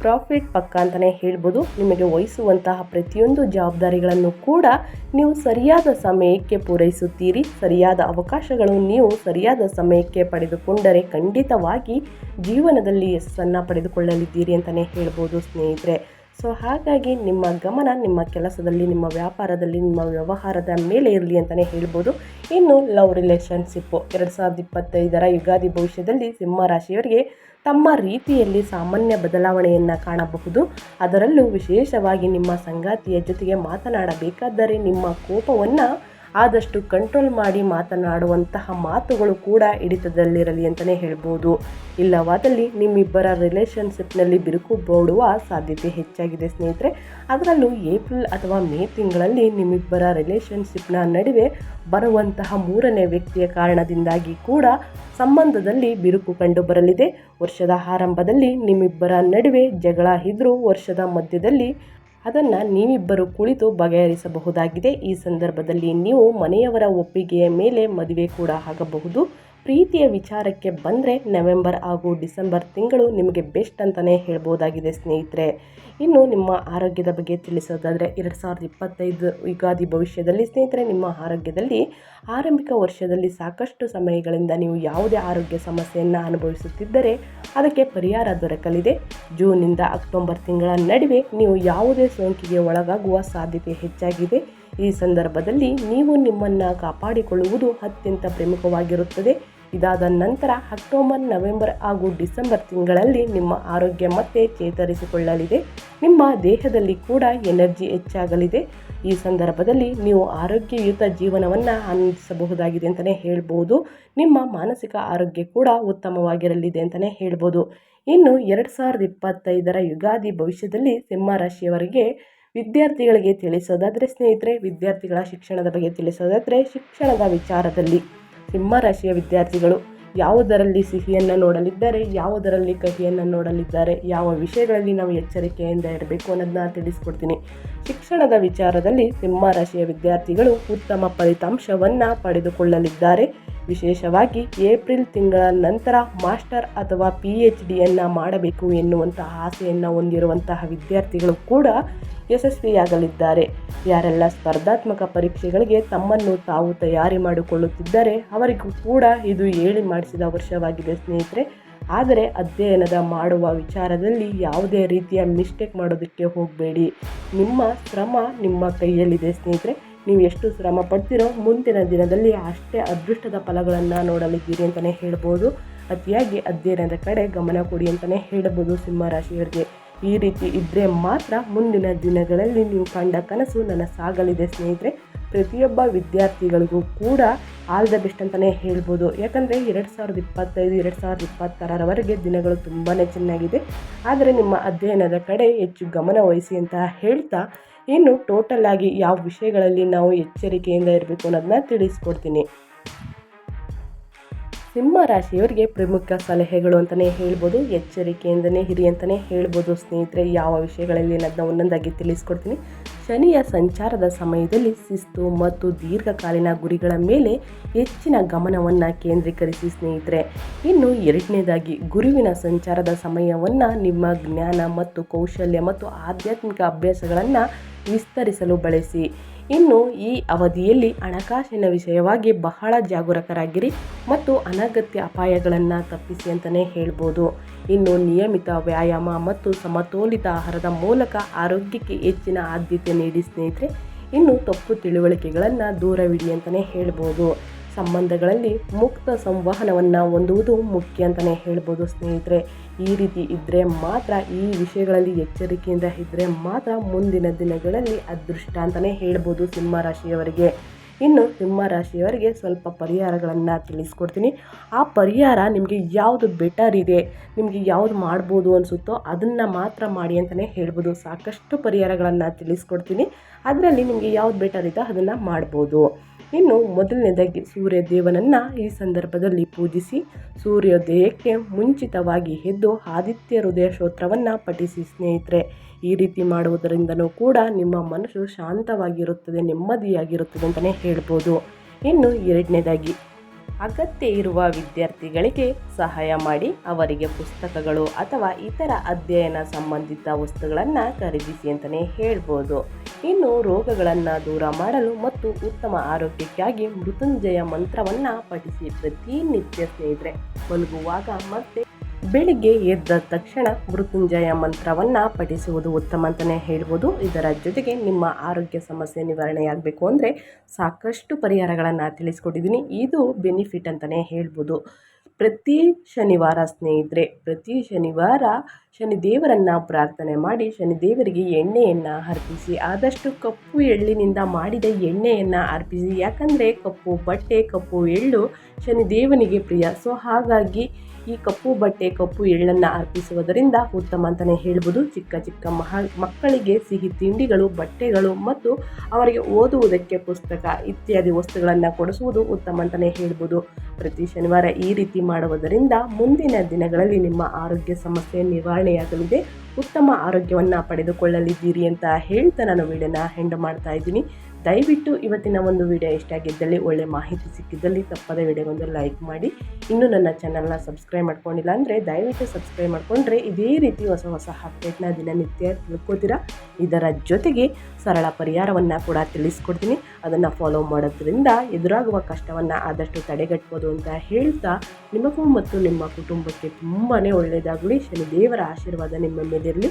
ಪ್ರಾಫಿಟ್ ಪಕ್ಕ ಅಂತಲೇ ಹೇಳ್ಬೋದು. ನಿಮಗೆ ವಹಿಸುವಂತಹ ಪ್ರತಿಯೊಂದು ಜವಾಬ್ದಾರಿಗಳನ್ನು ಕೂಡ ನೀವು ಸರಿಯಾದ ಸಮಯಕ್ಕೆ ಪೂರೈಸುತ್ತೀರಿ. ಸರಿಯಾದ ಅವಕಾಶಗಳು ನೀವು ಸರಿಯಾದ ಸಮಯಕ್ಕೆ ಪಡೆದುಕೊಂಡರೆ ಖಂಡಿತವಾಗಿ ಜೀವನದಲ್ಲಿ ಯಶಸ್ಸನ್ನು ಪಡೆದುಕೊಳ್ಳಲಿದ್ದೀರಿ ಅಂತಲೇ ಹೇಳ್ಬೋದು ಸ್ನೇಹಿತರೆ. ಸೊ ಹಾಗಾಗಿ ನಿಮ್ಮ ಗಮನ ನಿಮ್ಮ ಕೆಲಸದಲ್ಲಿ, ನಿಮ್ಮ ವ್ಯಾಪಾರದಲ್ಲಿ, ನಿಮ್ಮ ವ್ಯವಹಾರದ ಮೇಲೆ ಇರಲಿ ಅಂತಲೇ ಹೇಳ್ಬೋದು. ಇನ್ನು ಲವ್ ರಿಲೇಷನ್ಶಿಪ್ಪು ಎರಡು ಸಾವಿರದ ಇಪ್ಪತ್ತೈದರ ಯುಗಾದಿ ಭವಿಷ್ಯದಲ್ಲಿ ಸಿಂಹ ರಾಶಿಯವರಿಗೆ ತಮ್ಮ ರೀತಿಯಲ್ಲಿ ಸಾಮಾನ್ಯ ಬದಲಾವಣೆಯನ್ನು ಕಾಣಬಹುದು. ಅದರಲ್ಲೂ ವಿಶೇಷವಾಗಿ ನಿಮ್ಮ ಸಂಗಾತಿಯ ಜೊತೆಗೆ ಮಾತನಾಡಬೇಕಾದರೆ ನಿಮ್ಮ ಕೋಪವನ್ನು ಆದಷ್ಟು ಕಂಟ್ರೋಲ್ ಮಾಡಿ ಮಾತನಾಡುವಂತಹ ಮಾತುಗಳು ಕೂಡ ಹಿಡಿತದಲ್ಲಿರಲಿ ಅಂತಲೇ ಹೇಳ್ಬೋದು. ಇಲ್ಲವಾದಲ್ಲಿ ನಿಮ್ಮಿಬ್ಬರ ರಿಲೇಷನ್ಶಿಪ್ನಲ್ಲಿ ಬಿರುಕು ಬೋಡುವ ಸಾಧ್ಯತೆ ಹೆಚ್ಚಾಗಿದೆ ಸ್ನೇಹಿತರೆ. ಅದರಲ್ಲೂ ಏಪ್ರಿಲ್ ಅಥವಾ ಮೇ ತಿಂಗಳಲ್ಲಿ ನಿಮ್ಮಿಬ್ಬರ ರಿಲೇಷನ್ಶಿಪ್ನ ನಡುವೆ ಬರುವಂತಹ ಮೂರನೇ ವ್ಯಕ್ತಿಯ ಕಾರಣದಿಂದಾಗಿ ಕೂಡ ಸಂಬಂಧದಲ್ಲಿ ಬಿರುಕು ಕಂಡು ಬರಲಿದೆ ವರ್ಷದ ಆರಂಭದಲ್ಲಿ ನಿಮ್ಮಿಬ್ಬರ ನಡುವೆ ಜಗಳ ಇದ್ದರೂ ವರ್ಷದ ಮಧ್ಯದಲ್ಲಿ ಅದನ್ನು ನೀವಿಬ್ಬರು ಕುಳಿತು ಬಗೆಹರಿಸಬಹುದಾಗಿದೆ. ಈ ಸಂದರ್ಭದಲ್ಲಿ ನೀವು ಮನೆಯವರ ಒಪ್ಪಿಗೆಯ ಮೇಲೆ ಮದುವೆ ಕೂಡ ಆಗಬಹುದು. ಪ್ರೀತಿಯ ವಿಚಾರಕ್ಕೆ ಬಂದರೆ ನವೆಂಬರ್ ಹಾಗೂ ಡಿಸೆಂಬರ್ ತಿಂಗಳು ನಿಮಗೆ ಬೆಸ್ಟ್ ಅಂತಲೇ ಹೇಳ್ಬೋದಾಗಿದೆ ಸ್ನೇಹಿತರೆ. ಇನ್ನು ನಿಮ್ಮ ಆರೋಗ್ಯದ ಬಗ್ಗೆ ತಿಳಿಸೋದಾದರೆ ಎರಡು ಸಾವಿರದ ಇಪ್ಪತ್ತೈದು ಯುಗಾದಿ ಭವಿಷ್ಯದಲ್ಲಿ ಸ್ನೇಹಿತರೆ, ನಿಮ್ಮ ಆರೋಗ್ಯದಲ್ಲಿ ಆರಂಭಿಕ ವರ್ಷದಲ್ಲಿ ಸಾಕಷ್ಟು ಸಮಯಗಳಿಂದ ನೀವು ಯಾವುದೇ ಆರೋಗ್ಯ ಸಮಸ್ಯೆಯನ್ನು ಅನುಭವಿಸುತ್ತಿದ್ದರೆ ಅದಕ್ಕೆ ಪರಿಹಾರ ದೊರಕಲಿದೆ. ಜೂನಿಂದ ಅಕ್ಟೋಬರ್ ತಿಂಗಳ ನಡುವೆ ನೀವು ಯಾವುದೇ ಸೋಂಕಿಗೆ ಒಳಗಾಗುವ ಸಾಧ್ಯತೆ ಹೆಚ್ಚಾಗಿದೆ. ಈ ಸಂದರ್ಭದಲ್ಲಿ ನೀವು ನಿಮ್ಮನ್ನು ಕಾಪಾಡಿಕೊಳ್ಳುವುದು ಅತ್ಯಂತ ಪ್ರಮುಖವಾಗಿರುತ್ತದೆ. ಇದಾದ ನಂತರ ಅಕ್ಟೋಬರ್, ನವೆಂಬರ್ ಹಾಗೂ ಡಿಸೆಂಬರ್ ತಿಂಗಳಲ್ಲಿ ನಿಮ್ಮ ಆರೋಗ್ಯ ಮತ್ತೆ ಚೇತರಿಸಿಕೊಳ್ಳಲಿದೆ. ನಿಮ್ಮ ದೇಹದಲ್ಲಿ ಕೂಡ ಎನರ್ಜಿ ಹೆಚ್ಚಾಗಲಿದೆ. ಈ ಸಂದರ್ಭದಲ್ಲಿ ನೀವು ಆರೋಗ್ಯಯುತ ಜೀವನವನ್ನು ಆನಂದಿಸಬಹುದಾಗಿದೆ ಅಂತಲೇ ಹೇಳ್ಬೋದು. ನಿಮ್ಮ ಮಾನಸಿಕ ಆರೋಗ್ಯ ಕೂಡ ಉತ್ತಮವಾಗಿರಲಿದೆ ಅಂತಲೇ ಹೇಳ್ಬೋದು. ಇನ್ನು ಎರಡು ಸಾವಿರದ ಇಪ್ಪತ್ತೈದರ ಯುಗಾದಿ ಭವಿಷ್ಯದಲ್ಲಿ ಸಿಂಹ ರಾಶಿಯವರಿಗೆ ವಿದ್ಯಾರ್ಥಿಗಳಿಗೆ ತಿಳಿಸೋದಾದರೆ ಸ್ನೇಹಿತರೆ, ವಿದ್ಯಾರ್ಥಿಗಳ ಶಿಕ್ಷಣದ ಬಗ್ಗೆ ತಿಳಿಸೋದಾದರೆ ಶಿಕ್ಷಣದ ವಿಚಾರದಲ್ಲಿ. ಸಿಂಹರಾಶಿಯ ವಿದ್ಯಾರ್ಥಿಗಳು ಯಾವುದರಲ್ಲಿ ಸಿಹಿಯನ್ನು ನೋಡಲಿದ್ದಾರೆ, ಯಾವುದರಲ್ಲಿ ಕಹಿಯನ್ನು ನೋಡಲಿದ್ದಾರೆ, ಯಾವ ವಿಷಯಗಳಲ್ಲಿ ನಾವು ಎಚ್ಚರಿಕೆಯಿಂದ ಇರಬೇಕು ಅನ್ನೋದನ್ನ ತಿಳಿಸ್ಕೊಡ್ತೀನಿ. ಶಿಕ್ಷಣದ ವಿಚಾರದಲ್ಲಿ ಸಿಂಹರಾಶಿಯ ವಿದ್ಯಾರ್ಥಿಗಳು ಉತ್ತಮ ಫಲಿತಾಂಶವನ್ನು ಪಡೆದುಕೊಳ್ಳಲಿದ್ದಾರೆ. ವಿಶೇಷವಾಗಿ ಏಪ್ರಿಲ್ ತಿಂಗಳ ನಂತರ ಮಾಸ್ಟರ್ ಅಥವಾ ಪಿ ಎಚ್ ಡಿಯನ್ನು ಮಾಡಬೇಕು ಎನ್ನುವಂತಹ ಆಸೆಯನ್ನು ಹೊಂದಿರುವಂತಹ ವಿದ್ಯಾರ್ಥಿಗಳು ಕೂಡ ಯಶಸ್ವಿಯಾಗಲಿದ್ದಾರೆ. ಯಾರೆಲ್ಲ ಸ್ಪರ್ಧಾತ್ಮಕ ಪರೀಕ್ಷೆಗಳಿಗೆ ತಮ್ಮನ್ನು ತಾವು ತಯಾರಿ ಮಾಡಿಕೊಳ್ಳುತ್ತಿದ್ದಾರೆ, ಅವರಿಗೂ ಕೂಡ ಇದು ಹೇಳಿ ಮಾಡಿಸಿದ ವರ್ಷವಾಗಿದೆ ಸ್ನೇಹಿತರೆ. ಆದರೆ ಅಧ್ಯಯನದ ಮಾಡುವ ವಿಚಾರದಲ್ಲಿ ಯಾವುದೇ ರೀತಿಯ ಮಿಸ್ಟೇಕ್ ಮಾಡೋದಕ್ಕೆ ಹೋಗಬೇಡಿ. ನಿಮ್ಮ ಶ್ರಮ ನಿಮ್ಮ ಕೈಯಲ್ಲಿದೆ ಸ್ನೇಹಿತರೆ. ನೀವು ಎಷ್ಟು ಶ್ರಮ ಪಡ್ತೀರೋ ಮುಂದಿನ ದಿನದಲ್ಲಿ ಅಷ್ಟೇ ಅದೃಷ್ಟದ ಫಲಗಳನ್ನು ನೋಡಲಿದ್ದೀರಿ ಅಂತಲೇ ಹೇಳ್ಬೋದು. ಅತಿಯಾಗಿ ಅಧ್ಯಯನದ ಕಡೆ ಗಮನ ಕೊಡಿ ಅಂತಲೇ ಹೇಳ್ಬೋದು ಸಿಂಹರಾಶಿಯವರಿಗೆ. ಈ ರೀತಿ ಇದ್ದರೆ ಮಾತ್ರ ಮುಂದಿನ ದಿನಗಳಲ್ಲಿ ನೀವು ಕಂಡ ಕನಸು ನನಸಾಗಲಿದೆ ಸ್ನೇಹಿತರೆ. ಪ್ರತಿಯೊಬ್ಬ ವಿದ್ಯಾರ್ಥಿಗಳಿಗೂ ಕೂಡ ಆಲ್ ದ ಬೆಸ್ಟ್ ಅಂತಲೇ ಹೇಳ್ಬೋದು. ಯಾಕಂದರೆ ಎರಡು ಸಾವಿರದ ಇಪ್ಪತ್ತೈದು, ಎರಡು ಸಾವಿರದ ಇಪ್ಪತ್ತಾರರವರೆಗೆ ದಿನಗಳು ತುಂಬಾ ಚೆನ್ನಾಗಿದೆ. ಆದರೆ ನಿಮ್ಮ ಅಧ್ಯಯನದ ಕಡೆ ಹೆಚ್ಚು ಗಮನ ವಹಿಸಿ ಅಂತ ಹೇಳ್ತಾ ಇನ್ನು ಟೋಟಲ್ ಆಗಿ ಯಾವ ವಿಷಯಗಳಲ್ಲಿ ನಾವು ಎಚ್ಚರಿಕೆಯಿಂದ ಇರಬೇಕು ಅನ್ನೋದನ್ನ ತಿಳಿಸ್ಕೊಡ್ತೀನಿ. ಸಿಂಹ ರಾಶಿಯವರಿಗೆ ಪ್ರಮುಖ ಸಲಹೆಗಳು ಅಂತಲೇ ಹೇಳ್ಬೋದು, ಎಚ್ಚರಿಕೆಯಿಂದನೇ ಹಿರಿ ಅಂತಲೇ ಹೇಳ್ಬೋದು. ಸ್ನೇಹಿತರೆ, ಯಾವ ವಿಷಯಗಳಲ್ಲಿ ಅನ್ನೋದನ್ನ ಒಂದೊಂದಾಗಿ ತಿಳಿಸ್ಕೊಡ್ತೀನಿ. ಶನಿಯ ಸಂಚಾರದ ಸಮಯದಲ್ಲಿ ಶಿಸ್ತು ಮತ್ತು ದೀರ್ಘಕಾಲೀನ ಗುರಿಗಳ ಮೇಲೆ ಹೆಚ್ಚಿನ ಗಮನವನ್ನು ಕೇಂದ್ರೀಕರಿಸಿ ಸ್ನೇಹಿತರೆ. ಇನ್ನು ಎರಡನೇದಾಗಿ, ಗುರುವಿನ ಸಂಚಾರದ ಸಮಯವನ್ನು ನಿಮ್ಮ ಜ್ಞಾನ ಮತ್ತು ಕೌಶಲ್ಯ ಮತ್ತು ಆಧ್ಯಾತ್ಮಿಕ ಅಭ್ಯಾಸಗಳನ್ನು ವಿಸ್ತರಿಸಲು ಬಳಸಿ. ಇನ್ನು ಈ ಅವಧಿಯಲ್ಲಿ ಹಣಕಾಸಿನ ವಿಷಯವಾಗಿ ಬಹಳ ಜಾಗರೂಕರಾಗಿರಿ ಮತ್ತು ಅನಗತ್ಯ ಅಪಾಯಗಳನ್ನು ತಪ್ಪಿಸಿ ಅಂತಲೇ ಹೇಳ್ಬೋದು. ಇನ್ನು ನಿಯಮಿತ ವ್ಯಾಯಾಮ ಮತ್ತು ಸಮತೋಲಿತ ಆಹಾರದ ಮೂಲಕ ಆರೋಗ್ಯಕ್ಕೆ ಹೆಚ್ಚಿನ ಆದ್ಯತೆ ನೀಡಿ ಸ್ನೇಹಿತರೆ, ಇನ್ನು ತಪ್ಪು ತಿಳುವಳಿಕೆಗಳನ್ನು ದೂರವಿಡಿ ಅಂತಲೇ ಹೇಳ್ಬೋದು. ಸಂಬಂಧಗಳಲ್ಲಿ ಮುಕ್ತ ಸಂವಹನವನ್ನು ಹೊಂದುವುದು ಮುಖ್ಯ ಅಂತಲೇ ಹೇಳ್ಬೋದು ಸ್ನೇಹಿತರೆ. ಈ ರೀತಿ ಇದ್ದರೆ ಮಾತ್ರ, ಈ ವಿಷಯಗಳಲ್ಲಿ ಎಚ್ಚರಿಕೆಯಿಂದ ಇದ್ದರೆ ಮಾತ್ರ ಮುಂದಿನ ದಿನಗಳಲ್ಲಿ ಅದೃಷ್ಟ ಅಂತಲೇ ಹೇಳ್ಬೋದು ಸಿಂಹ ರಾಶಿಯವರಿಗೆ ಇನ್ನು ಸಿಂಹ ರಾಶಿಯವರಿಗೆ ಸ್ವಲ್ಪ ಪರಿಹಾರಗಳನ್ನು ತಿಳಿಸ್ಕೊಡ್ತೀನಿ. ಆ ಪರಿಹಾರ ನಿಮಗೆ ಯಾವುದು ಬೆಟರ್ ಇದೆ, ನಿಮಗೆ ಯಾವುದು ಮಾಡ್ಬೋದು ಅನಿಸುತ್ತೋ ಅದನ್ನು ಮಾತ್ರ ಮಾಡಿ ಅಂತಲೇ ಹೇಳ್ಬೋದು. ಸಾಕಷ್ಟು ಪರಿಹಾರಗಳನ್ನು ತಿಳಿಸ್ಕೊಡ್ತೀನಿ. ಅದರಲ್ಲಿ ನಿಮಗೆ ಯಾವುದು ಬೆಟರ್ ಇದೋ ಅದನ್ನು ಮಾಡ್ಬೋದು. ಇನ್ನು ಮೊದಲನೇದಾಗಿ ಸೂರ್ಯ ದೇವನನ್ನು ಈ ಸಂದರ್ಭದಲ್ಲಿ ಪೂಜಿಸಿ ಸೂರ್ಯೋದಯಕ್ಕೆ ಮುಂಚಿತವಾಗಿ ಎದ್ದು ಆದಿತ್ಯ ಹೃದಯ ಸ್ತೋತ್ರವನ್ನು ಪಠಿಸಿ, ಸ್ನೇಹಿತರೆ. ಈ ರೀತಿ ಮಾಡುವುದರಿಂದನೂ ಕೂಡ ನಿಮ್ಮ ಮನಸ್ಸು ಶಾಂತವಾಗಿರುತ್ತದೆ, ನೆಮ್ಮದಿಯಾಗಿರುತ್ತದೆ ಅಂತಲೇ ಹೇಳ್ಬೋದು. ಇನ್ನು ಎರಡನೇದಾಗಿ ಅಗತ್ಯ ಇರುವ ವಿದ್ಯಾರ್ಥಿಗಳಿಗೆ ಸಹಾಯ ಮಾಡಿ ಅವರಿಗೆ ಪುಸ್ತಕಗಳು ಅಥವಾ ಇತರ ಅಧ್ಯಯನ ಸಂಬಂಧಿತ ವಸ್ತುಗಳನ್ನು ಖರೀದಿಸಿ ಅಂತಲೇ ಹೇಳ್ಬೋದು. ಇನ್ನು ರೋಗಗಳನ್ನು ದೂರ ಮಾಡಲು ಮತ್ತು ಉತ್ತಮ ಆರೋಗ್ಯಕ್ಕಾಗಿ ಮೃತ್ಯುಂಜಯ ಮಂತ್ರವನ್ನು ಪಠಿಸಿ ಪ್ರತಿನಿತ್ಯ ಸ್ನೇಹಿತರೆ, ಮಲಗುವಾಗ ಮತ್ತೆ ಬೆಳಿಗ್ಗೆ ಎದ್ದ ತಕ್ಷಣ ಮೃತ್ಯುಂಜಯ ಮಂತ್ರವನ್ನು ಪಠಿಸುವುದು ಉತ್ತಮ ಅಂತಲೇ ಹೇಳ್ಬೋದು. ಇದರ ಜೊತೆಗೆ ನಿಮ್ಮ ಆರೋಗ್ಯ ಸಮಸ್ಯೆ ನಿವಾರಣೆಯಾಗಬೇಕು ಅಂದರೆ ಸಾಕಷ್ಟು ಪರಿಹಾರಗಳನ್ನು ತಿಳಿಸ್ಕೊಟ್ಟಿದ್ದೀನಿ. ಇದು ಬೆನಿಫಿಟ್ ಅಂತಲೇ ಹೇಳ್ಬೋದು. ಪ್ರತಿ ಶನಿವಾರ ಸ್ನೇಹಿತರೆ, ಪ್ರತಿ ಶನಿವಾರ ಶನಿದೇವರನ್ನು ಪ್ರಾರ್ಥನೆ ಮಾಡಿ ಶನಿದೇವರಿಗೆ ಎಣ್ಣೆಯನ್ನು ಅರ್ಪಿಸಿ, ಆದಷ್ಟು ಕಪ್ಪು ಎಳ್ಳಿನಿಂದ ಮಾಡಿದ ಎಣ್ಣೆಯನ್ನು ಅರ್ಪಿಸಿ. ಯಾಕಂದರೆ ಕಪ್ಪು ಬಟ್ಟೆ, ಕಪ್ಪು ಎಳ್ಳು ಶನಿದೇವನಿಗೆ ಪ್ರಿಯ. ಸೊ ಹಾಗಾಗಿ ಈ ಕಪ್ಪು ಬಟ್ಟೆ, ಕಪ್ಪು ಎಳ್ಳನ್ನು ಅರ್ಪಿಸುವುದರಿಂದ ಉತ್ತಮ ಅಂತಲೇ ಹೇಳ್ಬೋದು. ಚಿಕ್ಕ ಚಿಕ್ಕ ಮಹ, ಮಕ್ಕಳಿಗೆ ಸಿಹಿ ತಿಂಡಿಗಳು, ಬಟ್ಟೆಗಳು ಮತ್ತು ಅವರಿಗೆ ಓದುವುದಕ್ಕೆ ಪುಸ್ತಕ ಇತ್ಯಾದಿ ವಸ್ತುಗಳನ್ನು ಕೊಡಿಸುವುದು ಉತ್ತಮ ಅಂತಲೇ ಹೇಳ್ಬೋದು. ಪ್ರತಿ ಶನಿವಾರ ಈ ರೀತಿ ಮಾಡುವುದರಿಂದ ಮುಂದಿನ ದಿನಗಳಲ್ಲಿ ನಿಮ್ಮ ಆರೋಗ್ಯ ಸಮಸ್ಯೆ ನಿವಾರಣೆಯಾಗಲಿದೆ. ಉತ್ತಮ ಆರೋಗ್ಯವನ್ನು ಪಡೆದುಕೊಳ್ಳಲಿದ್ದೀರಿ ಅಂತ ಹೇಳ್ತಾ ನಾನು ವಿಡಿಯೋನ ಹೆಂಡ್ ಮಾಡ್ತಾ ಇದ್ದೀನಿ. ದಯವಿಟ್ಟು ಇವತ್ತಿನ ಒಂದು ವಿಡಿಯೋ ಇಷ್ಟ ಆಗಿದ್ದಲ್ಲಿ, ಒಳ್ಳೆ ಮಾಹಿತಿ ಸಿಕ್ಕಿದ್ದಲ್ಲಿ ತಪ್ಪದ ವಿಡಿಯೋಗೊಂದು ಲೈಕ್ ಮಾಡಿ. ಇನ್ನೂ ನನ್ನ ಚಾನಲ್ನ ಸಬ್ಸ್ಕ್ರೈಬ್ ಮಾಡ್ಕೊಂಡಿಲ್ಲ ಅಂದರೆ ದಯವಿಟ್ಟು ಸಬ್ಸ್ಕ್ರೈಬ್ ಮಾಡಿಕೊಂಡ್ರೆ ಇದೇ ರೀತಿ ಹೊಸ ಹೊಸ ಅಪ್ಡೇಟ್ನ ದಿನನಿತ್ಯ ತಿಳ್ಕೊತೀರಾ? ಇದರ ಜೊತೆಗೆ ಸರಳ ಪರಿಹಾರವನ್ನು ಕೂಡ ತಿಳಿಸ್ಕೊಡ್ತೀನಿ. ಅದನ್ನು ಫಾಲೋ ಮಾಡೋದ್ರಿಂದ ಎದುರಾಗುವ ಕಷ್ಟವನ್ನು ಆದಷ್ಟು ತಡೆಗಟ್ಬೋದು ಅಂತ ಹೇಳ್ತಾ ನಿಮಗೂ ಮತ್ತು ನಿಮ್ಮ ಕುಟುಂಬಕ್ಕೆ ತುಂಬಾ ಒಳ್ಳೆಯದಾಗಲಿ. ಶನಿದೇವರ ಆಶೀರ್ವಾದ ನಿಮ್ಮ ಮೇಲಿರಲಿ.